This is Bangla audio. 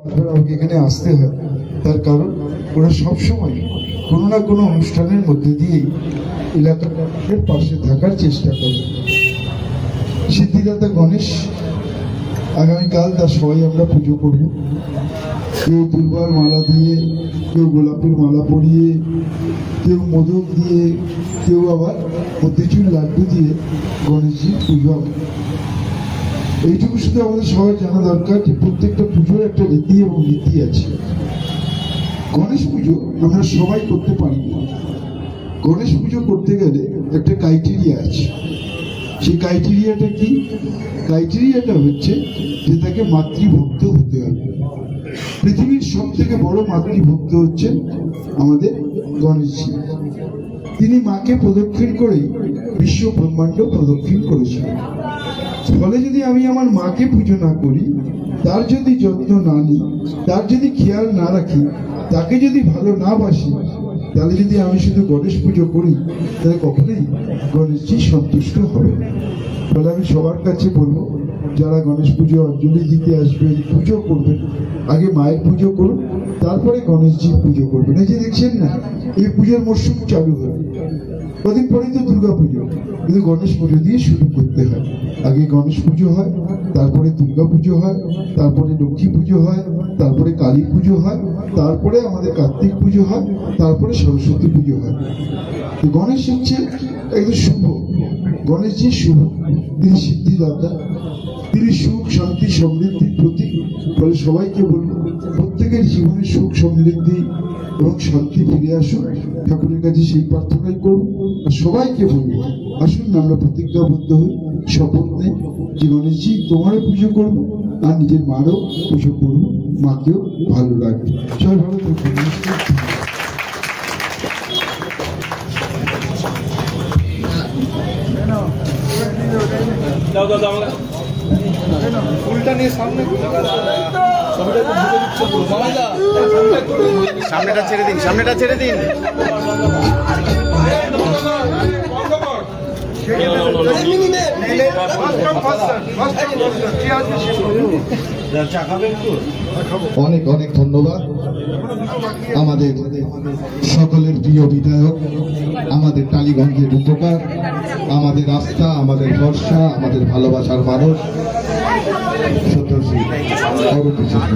আমাকে এখানে আসতে হয়। তার কারণ, ওরা সবসময় কোনো না কোনো অনুষ্ঠানের মধ্যে দিয়েই এলাকার পাশে থাকার চেষ্টা করে। সিদ্ধিদাতা গণেশ, আগামীকাল তার সবাই আমরা পুজো করব। কেউ দুর্বার মালা দিয়ে, কেউ গোলাপের মালা পরিয়ে, কেউ মোদক দিয়ে, কেউ আবার মতিচুর লাড্ডু দিয়ে গণেশজির পুজো এইটুকু শুধু আমাদের সবাই জানা দরকার যে প্রত্যেকটা পুজোর একটা রীতি এবং নীতি আছে। গণেশ পুজো আমরা সবাই করতে পারি না। গণেশ পুজো করতে গেলে একটা ক্রাইটেরিয়া আছে। সেই ক্রাইটেরিয়াটা কি? ক্রাইটেরিয়াটা হচ্ছে যে তাকে মাতৃভক্ত হতে হবে। পৃথিবীর সব থেকে বড় মাতৃভক্ত হচ্ছে আমাদের গণেশজি তিনি মাকে প্রদক্ষিণ করেই বিশ্ব ব্রহ্মাণ্ড প্রদক্ষিণ করেছিলেন ফলে যদি আমি আমার মাকে পুজো না করি, তার যদি যত্ন না নিই, তার যদি খেয়াল না রাখি, তাকে যদি ভালো না বাসি, তাহলে যদি আমি শুধু গণেশ পুজো করি, তাহলে কখনোই গণেশজি সন্তুষ্ট হবে। ফলে আমি সবার কাছে বলব যারা গণেশ পুজো অঞ্জলি দিতে আসবেন পুজো করবেন আগে মায়ের পুজো করুন, তারপরে গণেশজির পুজো করবেন। এই যে দেখছেন না, এই পুজোর মরশুম চালু হবে কদিন পরেই তো দুর্গা পুজো। কিন্তু গণেশ পুজো দিয়ে শুরু করতে হয়। আগে গণেশ পুজো হয়, তারপরে দুর্গা পুজো হয়, তারপরে লক্ষ্মী পুজো হয়, তারপরে কালী পুজো হয়, তারপরে আমাদের কার্তিক পুজো হয়, তারপরে সরস্বতী পুজো হয়। তো গণেশ হচ্ছে একদম শুভ। গণেশজি শুভ তিনি সিদ্ধিদাতা তিনি সুখ, শান্তি সমৃদ্ধির প্রতীক। ফলে সবাইকে বলব, প্রত্যেকের জীবনে সুখ, সমৃদ্ধি এবং শান্তি ফিরে আসুক। ঠাকুরের কাছে সেই প্রার্থনাই করব আর সবাইকে বলব, আসুন আমরা প্রতিজ্ঞাবদ্ধ হই, শপথ নেই। যে গণেশজি তোমারও পুজো করব, আর নিজের মারও পুজো করব। মাকেও ভালো লাগবে। সবাই ভালো থাকবেন দাও দাও দাও ফুলটা নিয়ে সামনে সামনেটা ছেড়ে দিন সামনেটা ছেড়ে দিন। অনেক অনেক ধন্যবাদ। আমাদের সকলের প্রিয় বিধায়ক আমাদের টালিগঞ্জের উপকার আমাদের আস্থা আমাদের ভরসা আমাদের ভালোবাসার মানুষ। অরূপ বিশ্বাস।